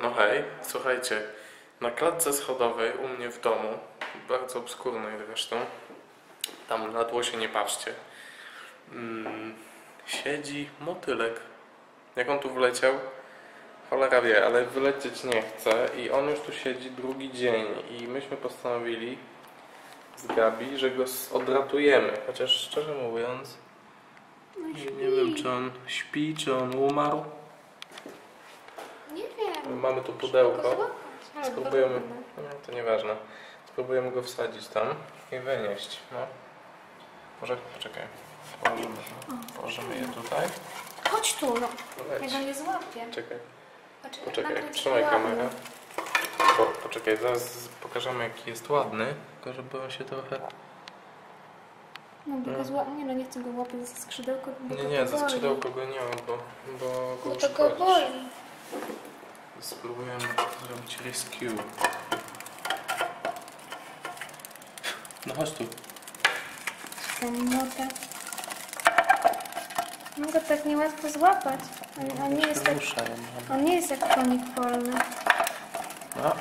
No hej, słuchajcie, na klatce schodowej u mnie w domu, bardzo obskurnej zresztą, tam na tło się nie patrzcie, mm, siedzi motylek. Jak on tu wleciał, cholera wie, ale wylecieć nie chce i on już tu siedzi drugi dzień i myśmy postanowili z Gabi, że go odratujemy, chociaż szczerze mówiąc, nie wiem czy on śpi, czy on umarł. Mamy tu pudełko. Ale Spróbujemy. No, to nieważne. Spróbujemy go wsadzić tam i wynieść. No. Może poczekaj. Położymy, położymy je tutaj. Chodź tu, no. Ja go nie złapię. Czekaj, poczekaj. Trzymaj kamerę. Po, poczekaj, zaraz pokażemy jaki jest ładny. Tylko żeby on się trochę... No, bo go zła... Nie no, nie chcę go łapać za skrzydełko, Nie, nie, za skrzydełko go nie mam, bo, bo go Bo to go boli. Spróbujemy zrobić rescue. No chodź tu. Tą notę. Mogę tak niełatwo złapać. On, on nie jest tak... Ruszaj, mam. On nie jest jak konik polny. No,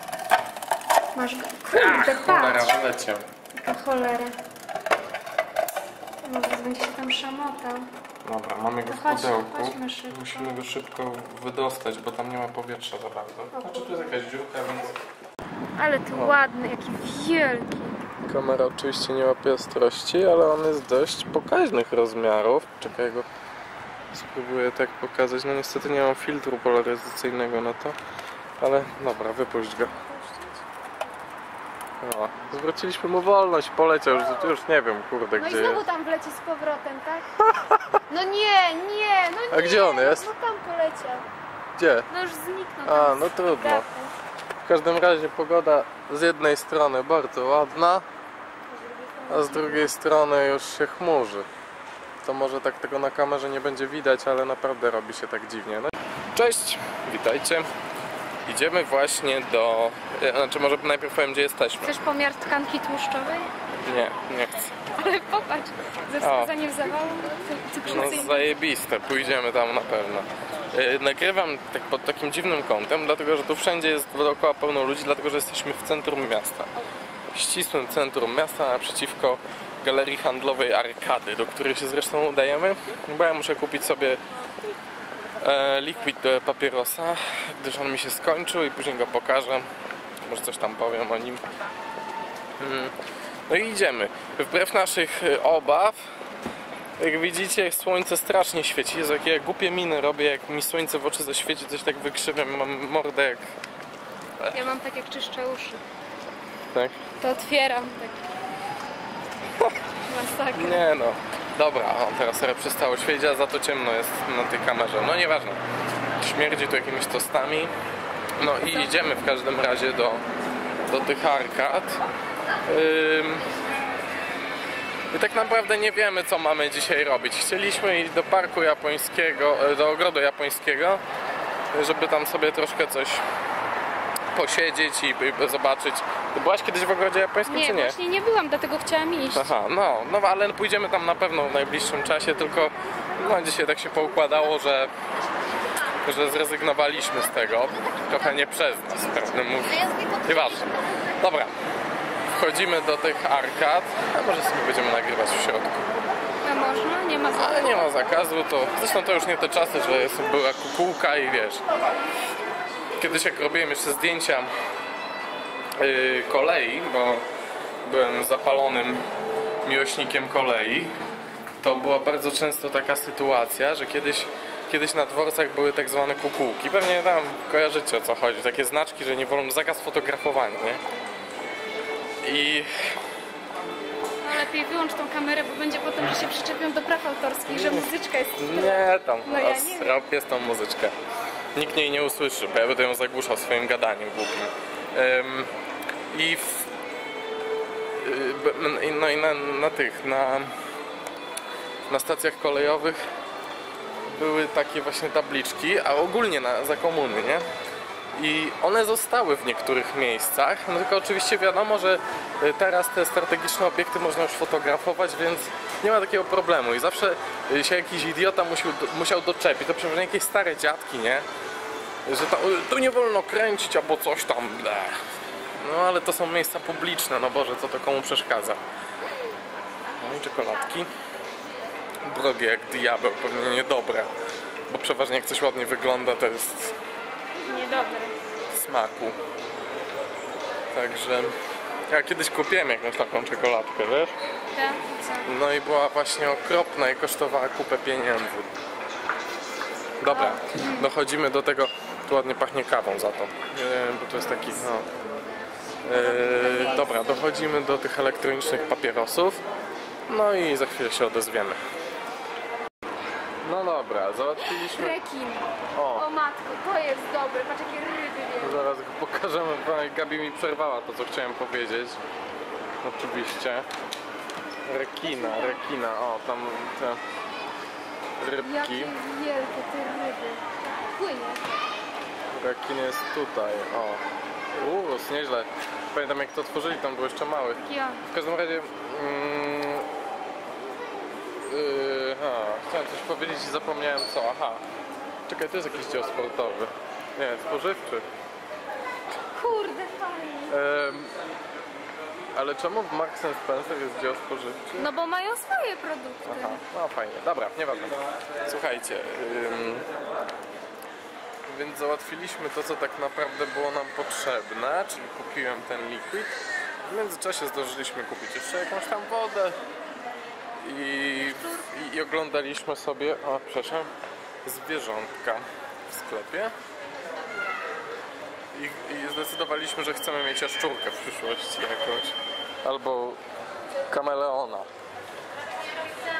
Masz go. Kurde, cholera, patrz. wyleciał. Taka cholera. No, zaraz będzie się tam szamotał. Dobra, mamy go w chodź, pudełku. chodźmy szybko. Musimy go szybko wydostać, bo tam nie ma powietrza za bardzo. Znaczy tu jest jakaś dziurka, więc... Ale ty ładny, jaki wielki. Kamera oczywiście nie łapie ostrości, ale on jest dość pokaźnych rozmiarów. Czekaj go spróbuję tak pokazać. No niestety nie mam filtru polaryzacyjnego na to, ale dobra, wypuść go. O, zwróciliśmy mu wolność, poleciał już, już nie wiem, kurde, No i gdzie znowu jest. tam wleci z powrotem, tak? No nie, nie, no nie. A gdzie on jest? No tam poleciał. Gdzie? No już zniknął. A, no trudno. W każdym razie pogoda z jednej strony bardzo ładna, a z drugiej strony już się chmurzy. To może tak tego na kamerze nie będzie widać, ale naprawdę robi się tak dziwnie. No. Cześć, witajcie. Idziemy właśnie do... e, Znaczy może najpierw powiem gdzie jesteśmy. Chcesz pomiar tkanki tłuszczowej? Nie, nie chcę. Ale popatrz, ze wskazaniem zawału No cukrzycy. zajebiste, pójdziemy tam na pewno. E, Nagrywam tak pod takim dziwnym kątem, dlatego że tu wszędzie jest dookoła pełno ludzi, dlatego że jesteśmy w centrum miasta. W ścisłym centrum miasta naprzeciwko galerii handlowej Arkady, do której się zresztą udajemy, bo ja muszę kupić sobie liquid do papierosa, gdyż on mi się skończył i później go pokażę. Może coś tam powiem o nim. Mm. No i idziemy. Wbrew naszych e, obaw, jak widzicie, słońce strasznie świeci. Jest jakie ja głupie miny robię, jak mi słońce w oczy zaświeci, coś tak wykrzywiam, mam mordę jak... Ja mam tak jak czyszczę uszy. Tak? To otwieram tak. Masakra. Nie no. Dobra, o, teraz przestało świecić, a za to ciemno jest na tej kamerze. No nieważne. Śmierdzi tu jakimiś tostami. No i idziemy w każdym razie do, do tych arkad. I tak naprawdę nie wiemy, co mamy dzisiaj robić. Chcieliśmy iść do parku japońskiego, e, do ogrodu japońskiego, żeby tam sobie troszkę coś posiedzieć i zobaczyć. Ty byłaś kiedyś w ogrodzie japońskim, Nie, czy nie? właśnie nie byłam, dlatego chciałam iść. Aha, no, no ale pójdziemy tam na pewno w najbliższym czasie, tylko no, dzisiaj tak się poukładało, że, że zrezygnowaliśmy z tego. Trochę nie przez nas, prawdę mówiąc. Nieważne. Dobra, wchodzimy do tych arkad, a może sobie będziemy nagrywać w środku. A można? Nie ma Ale nie ma zakazu, to zresztą to już nie te czasy, że jest, była kukułka i wiesz. Kiedyś jak robiłem jeszcze zdjęcia kolei, bo byłem zapalonym miłośnikiem kolei, to była bardzo często taka sytuacja, że kiedyś, kiedyś na dworcach były tak zwane kukułki. Pewnie tam kojarzycie o co chodzi. Takie znaczki, że nie wolno, zakaz fotografowania, nie? I No lepiej wyłącz tą kamerę, bo będzie potem, że się przyczepią do praw autorskich, że muzyczka jest... Nie, tam No ja nie jest tą muzyczkę. Nikt jej nie usłyszy, bo ja będę ją zagłuszał swoim gadaniem głupim. I w, y, no i na, na tych, na, na stacjach kolejowych były takie właśnie tabliczki, a ogólnie na, za komuny, nie? I one zostały w niektórych miejscach, no tylko oczywiście wiadomo, że y, teraz te strategiczne obiekty można już fotografować, więc nie ma takiego problemu. I zawsze y, się jakiś idiota musiał, musiał doczepić, to przeważnie jakieś stare dziadki, nie? że to, tu nie wolno kręcić albo coś tam. Ble. No ale to są miejsca publiczne, no Boże, co to komu przeszkadza. No i czekoladki. Drogie jak diabeł, pewnie niedobre. Bo przeważnie jak coś ładnie wygląda, to jest Niedobre. smaku. Także ja kiedyś kupiłem jakąś taką czekoladkę, wiesz? Tak? No i była właśnie okropna i kosztowała kupę pieniędzy. Dobra, dochodzimy do tego, tu ładnie pachnie kawą za to, bo to jest taki, no. E, dobra, dochodzimy do tych elektronicznych papierosów, no i za chwilę się odezwiemy. No dobra, załatwiliśmy, Rekin. o, O matko, to jest dobre. Patrz jakie ryby wielkie. zaraz go pokażemy, bo Gabi mi przerwała to, co chciałem powiedzieć. Oczywiście. Rekina, rekina, o, tam te rybki. Jakie wielkie te ryby. Płynie. Rekin jest tutaj, o. Urósł, nieźle. Pamiętam jak to tworzyli, tam był jeszcze mały. Ja. W każdym razie... Mm, yy, chciałem coś powiedzieć i zapomniałem co. Aha. Czekaj, to jest jakiś dział sportowy. Nie, spożywczy. Kurde, fajnie. Ale czemu w Marks Spencer jest dział spożywczy? No bo mają swoje produkty. Aha, no fajnie. Dobra, nieważne. Słuchajcie, ym, więc załatwiliśmy to, co tak naprawdę było nam potrzebne, czyli kupiłem ten liquid. W międzyczasie zdążyliśmy kupić jeszcze jakąś tam wodę i, i, i oglądaliśmy sobie, o przepraszam, zwierzątka w sklepie. I, I zdecydowaliśmy, że chcemy mieć jaszczurkę w przyszłości jakąś. Albo kameleona.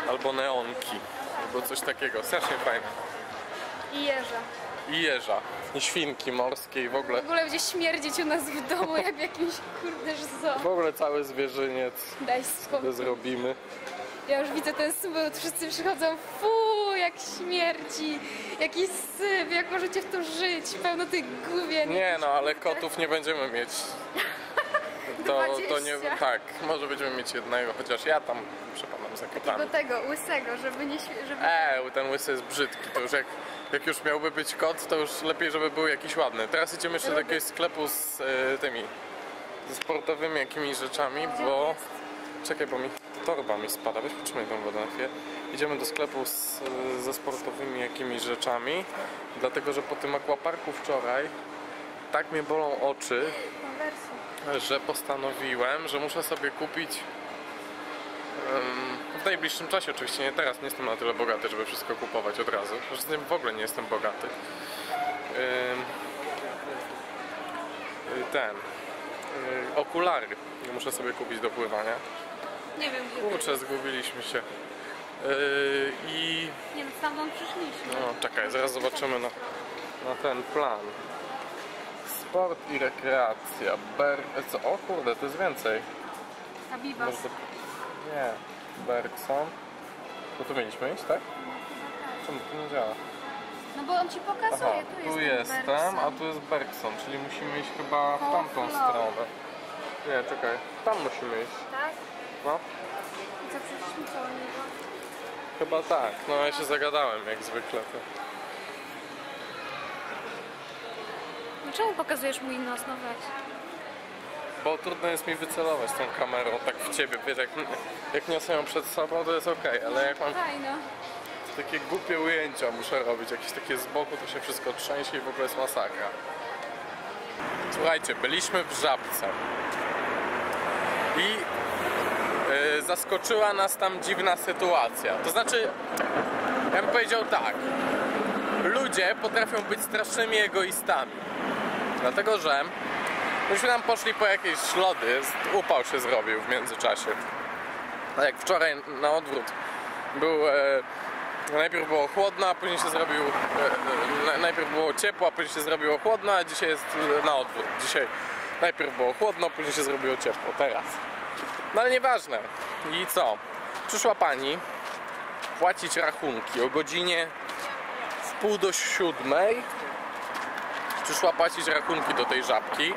Albo neonki. Albo coś takiego. Strasznie fajne. I jeża. I jeża. I świnki morskie i w ogóle. W ogóle będzie śmierdzić u nas w domu jak w jakimś kurde zoo. W ogóle cały zwierzyniec Daj spokój. zrobimy. Ja już widzę ten smród, wszyscy przychodzą, fu, jak śmierci, jaki syf, jak możecie w to żyć, pełno tych główien. Nie no, ale kotów nie będziemy mieć. To, to nie. 20. Tak, może będziemy mieć jednego, chociaż ja tam przepadam za kotami. tego, łysego, żeby nie... Żeby... Eee, ten łysy jest brzydki. To już jak, jak już miałby być kot, to już lepiej, żeby był jakiś ładny. Teraz idziemy jeszcze do jakiegoś sklepu z e, tymi ze sportowymi jakimiś rzeczami, bo czekaj, bo mi torba mi spada. Weź potrzymaj tą wodę na chwilę. Idziemy do sklepu z, e, ze sportowymi jakimiś rzeczami, dlatego że po tym aquaparku wczoraj tak mnie bolą oczy, że postanowiłem, że muszę sobie kupić w najbliższym czasie, oczywiście nie teraz, nie jestem na tyle bogaty, żeby wszystko kupować od razu. Zresztą w ogóle nie jestem bogaty. Y, ten y, okulary muszę sobie kupić do pływania. Nie wiem, gdzie Kurczę, zgubiliśmy się. Y, I Nie no, stamtąd przyszliśmy. no, czekaj, zaraz zobaczymy na, na ten plan. Sport i rekreacja. Ber... Co? O kurde, to jest więcej. Może to... Nie. Bergson. To tu mieliśmy iść, tak? Czemu to nie działa? No bo on ci pokazuje, Aha, tu, tu jest jestem, Bergson. a tu jest Bergson, czyli musimy iść chyba w tamtą stronę. Nie, czekaj. Tam musimy iść. Tak? No. I co, przyszliśmy koło niego? Chyba tak. No ja się zagadałem jak zwykle. To. No czemu pokazujesz mój nos? No weź. Bo trudno jest mi wycelować tą kamerą tak w ciebie. Wiesz, jak, jak niosę ją przed sobą, to jest ok, ale jak mam Fajno. takie głupie ujęcia muszę robić, jakieś takie z boku, to się wszystko trzęsie i w ogóle jest masakra. Słuchajcie, byliśmy w Żabce i e, zaskoczyła nas tam dziwna sytuacja. To znaczy, ja bym powiedział tak, ludzie potrafią być strasznymi egoistami. Dlatego, że myśmy tam poszli po jakieś lody, upał się zrobił w międzyczasie. A jak wczoraj na odwrót był e, najpierw było chłodno, a później się zrobił e, e, najpierw było ciepło, a później się zrobiło chłodno, a dzisiaj jest e, na odwrót. Dzisiaj najpierw było chłodno, później się zrobiło ciepło. Teraz. No ale nieważne. I co? Przyszła pani płacić rachunki o godzinie w pół do siódmej. Przyszła płacić rachunki do tej żabki.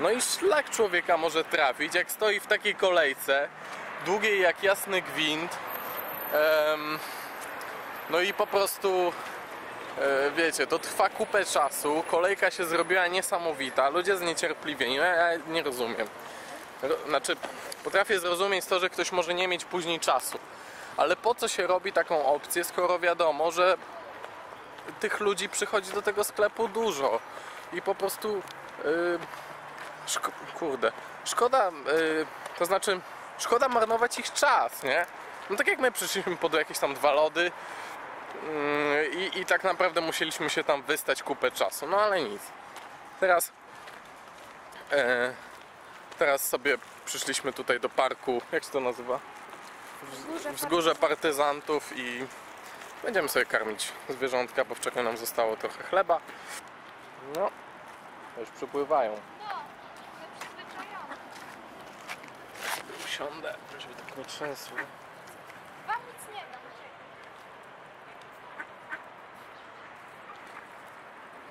No i szlak człowieka może trafić, jak stoi w takiej kolejce, długiej jak jasny gwint. Em, no i po prostu E, Wiecie, to trwa kupę czasu, kolejka się zrobiła niesamowita, ludzie zniecierpliwieni, no ja nie rozumiem. Ro- Znaczy, potrafię zrozumieć to, że ktoś może nie mieć później czasu, ale po co się robi taką opcję, skoro wiadomo, że tych ludzi przychodzi do tego sklepu dużo i po prostu yy, szko- kurde, szkoda, yy, to znaczy szkoda marnować ich czas, nie? No tak jak my przyszliśmy po jakieś tam dwa lody yy, i, i tak naprawdę musieliśmy się tam wystać kupę czasu, no ale nic. Teraz e, teraz sobie przyszliśmy tutaj do parku, jak się to nazywa? Wzgórze Wzgórze partyzantów i będziemy sobie karmić zwierzątka, bo wczoraj nam zostało trochę chleba. No, już przypływają. Usiądę, żeby tak nie trzęsło. Wam nic nie dam.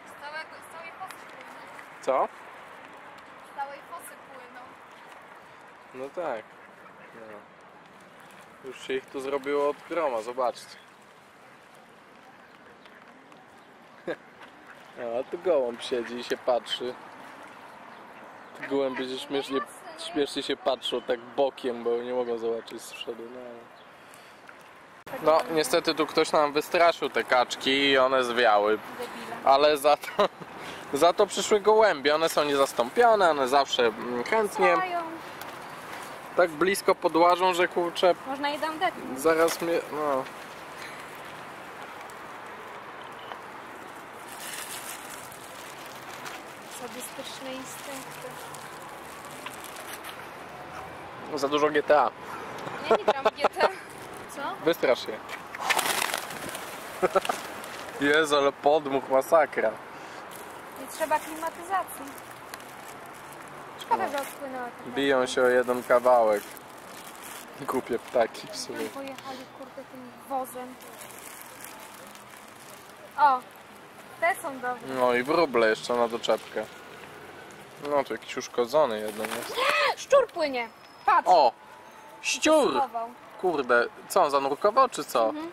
Z, całego, z całej fosy płyną. Co? Z całej fosy płyną. No tak. No. Już się ich tu zrobiło od groma, zobaczcie. A tu gołąb siedzi i się patrzy. Gołębie się śmiesznie, śmiesznie się patrzą tak bokiem, bo nie mogą zobaczyć z przodu. No, ale- no niestety tu ktoś nam wystraszył te kaczki i one zwiały. Ale za to, za to przyszły gołębie. One są niezastąpione, one zawsze mm, chętnie tak blisko podłażą, że kurczę, Można je dam dać. zaraz mnie, no. Sadystyczne instynkty. Za dużo GTA. Nie, nie gram w GT. Co? Wystrasz się. Jezu, ale podmuch, masakra. Nie trzeba klimatyzacji. Szkoda, że odpłynęła ta Biją się o jeden kawałek. Głupie ptaki w sumie. Pojechali kurde tym wozem. O! Te są dobre. No i wróble jeszcze na doczepkę. No tu jakiś uszkodzony jeden jest. Szczur płynie! Patrz! O! Ściur! Schował. Kurde, co on zanurkował czy co? Mhm.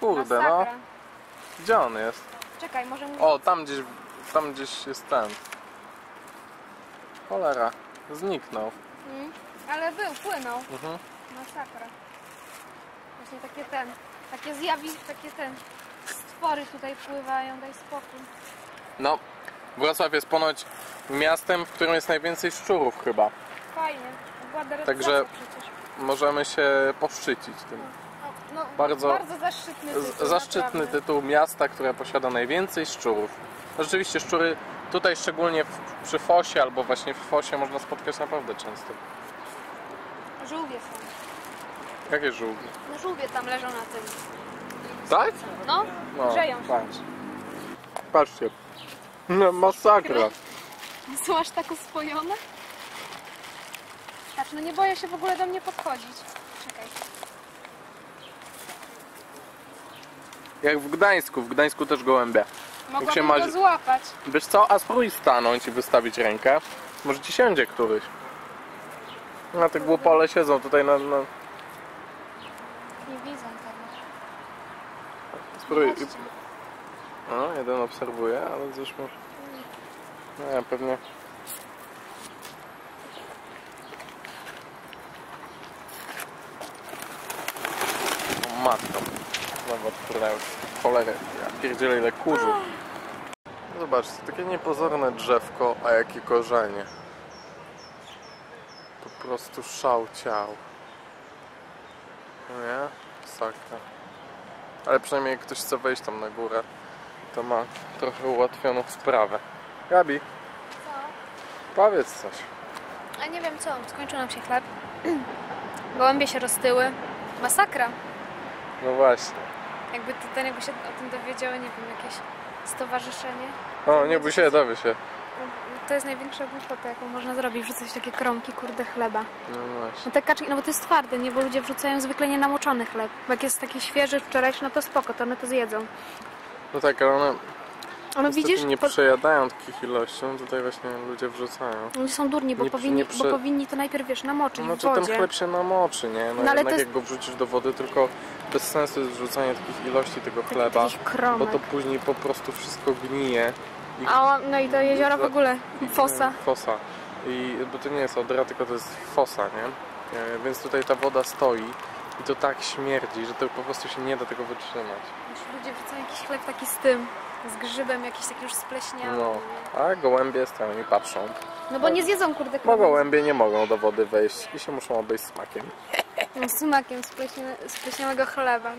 Kurde no. Masakra. Gdzie on jest? Czekaj, może mi... O, tam gdzieś, tam gdzieś jest ten. Cholera, zniknął. Mm. Ale był, płynął. Mhm. Masakra. Właśnie takie ten, takie zjawiska, takie ten, stwory tutaj pływają, daj spokój. No, Wrocław jest ponoć miastem, w którym jest najwięcej szczurów chyba. Fajnie, Także- przecież. Możemy się poszczycić tym. O, no, bardzo- bardzo zaszczytny tytuł, Zaszczytny naprawdę. tytuł miasta, które posiada najwięcej szczurów. No Rzeczywiście szczury tutaj szczególnie w, przy Fosie albo właśnie w Fosie można spotkać naprawdę często. Żółwie są. Jakie żółwie? No żółwie tam leżą na tym. Tak? No, No, grzeją się. patrz. Patrzcie. No, masakra. Są aż tak uspojone? Patrz, no nie boję się w ogóle do mnie podchodzić. Czekaj. Jak w Gdańsku, w Gdańsku też gołębie. Mogłabym się go złapać. Wiesz co, a spróbuj stanąć i wystawić rękę. Może ci siądzie któryś. Na te głupole siedzą tutaj na... na... Nie widzę tego. Spróbuj. Chodźcie. No, jeden obserwuje, ale coś może... Nie, pewnie... Matko. Znowu odpłynęły. Cholerę. Ja pierdzielę ile kurzu. Zobaczcie, takie niepozorne drzewko, a jakie korzenie. Po prostu szał ciał. No nie? Sakra. Ale przynajmniej jak ktoś chce wejść tam na górę, to ma trochę ułatwioną sprawę. Gabi, Co? powiedz coś. A nie wiem co, skończył nam się chleb. Gołębie się roztyły. Masakra. No właśnie. Jakby ten jakby się o tym dowiedziało, nie wiem, jakieś stowarzyszenie. O, nie bój się, dowie się. To jest największa głupota, jaką można zrobić, wrzucać takie kromki, kurde, chleba. No właśnie. No te kaczki, no bo to jest twarde, nie? Bo ludzie wrzucają zwykle nienamoczony chleb. Bo jak jest taki świeży, wczorajszy, no to spoko, to one to zjedzą. No tak, ale one No widzisz, nie przejadają takich ilości, no tutaj właśnie ludzie wrzucają. oni są durni, bo, nie- powinni, nie prze- bo powinni to najpierw, wiesz, namoczyć No czy ten chleb się namoczy, nie? No, No, ale jednak to jest- jak go wrzucisz do wody, tylko bez sensu jest wrzucanie takich ilości tego chleba, bo to później po prostu wszystko gnije. I A no i to jezioro w ogóle, fosa. Fosa. I, bo to nie jest odra, tylko to jest fosa, nie? E, Więc tutaj ta woda stoi i to tak śmierdzi, że to po prostu się nie da tego wytrzymać. Ludzie wrzucają jakiś chleb taki z tym, z grzybem, jakiś taki już spleśniały. No, a gołębie stoją i patrzą. No bo nie zjedzą kurde Bo krowy gołębie nie mogą do wody wejść i się muszą obejść smakiem. z smakiem spleśnia- spleśniałego chleba.